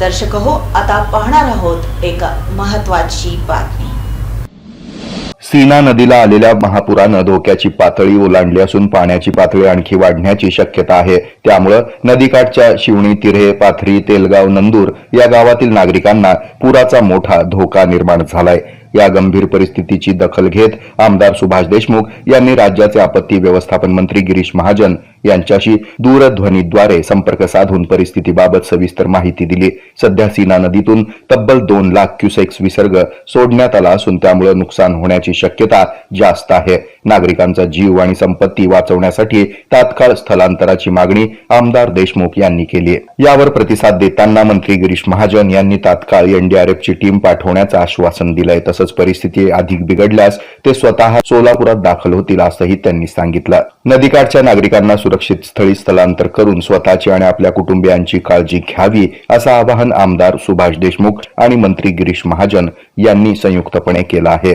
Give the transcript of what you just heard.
दर्शक हो आता पाहणार आहोत एक महत्वाची बातमी. सीना नदीला आलेल्या महापुरानं धोक्याची पातळी ओलांडली असून पाण्याची पातळी आणखी वाढण्याची शक्यता आहे. त्यामुळं नदीकाठच्या शिवणी तिरे पाथरी तेलगाव नंदूर या गावातील नागरिकांना पुराचा मोठा धोका निर्माण झालाय. या गंभीर परिस्थितीची दखल घेत आमदार सुभाष देशमुख यांनी राज्याचे आपत्ती व्यवस्थापन मंत्री गिरीश महाजन यांच्याशी दूरध्वनीद्वारे संपर्क साधून परिस्थितीबाबत सविस्तर माहिती दिली. सध्या सीना नदीतून तब्बल दोन लाख क्युसेक्स विसर्ग सोडण्यात आला असून त्यामुळे नुकसान होण्याची शक्यता जास्त आहे. नागरिकांचा जीव आणि संपत्ती वाचवण्यासाठी तात्काळ स्थलांतराची मागणी आमदार देशमुख यांनी केली. यावर प्रतिसाद देताना मंत्री गिरीश महाजन यांनी तात्काळ एनडीआरएफची टीम पाठवण्याचं आश्वासन दिलंय. तसंच परिस्थिती अधिक बिघडल्यास ते स्वतः सोलापुरात दाखल होतील असंही त्यांनी सांगितलं. नदीकाठच्या नागरिकांना सुरक्षित स्थळी स्थलांतर करून स्वतःची आणि आपल्या कुटुंबियांची काळजी घ्यावी असं आवाहन आमदार सुभाष देशमुख आणि मंत्री गिरीश महाजन यांनी संयुक्तपणे केलं आहे.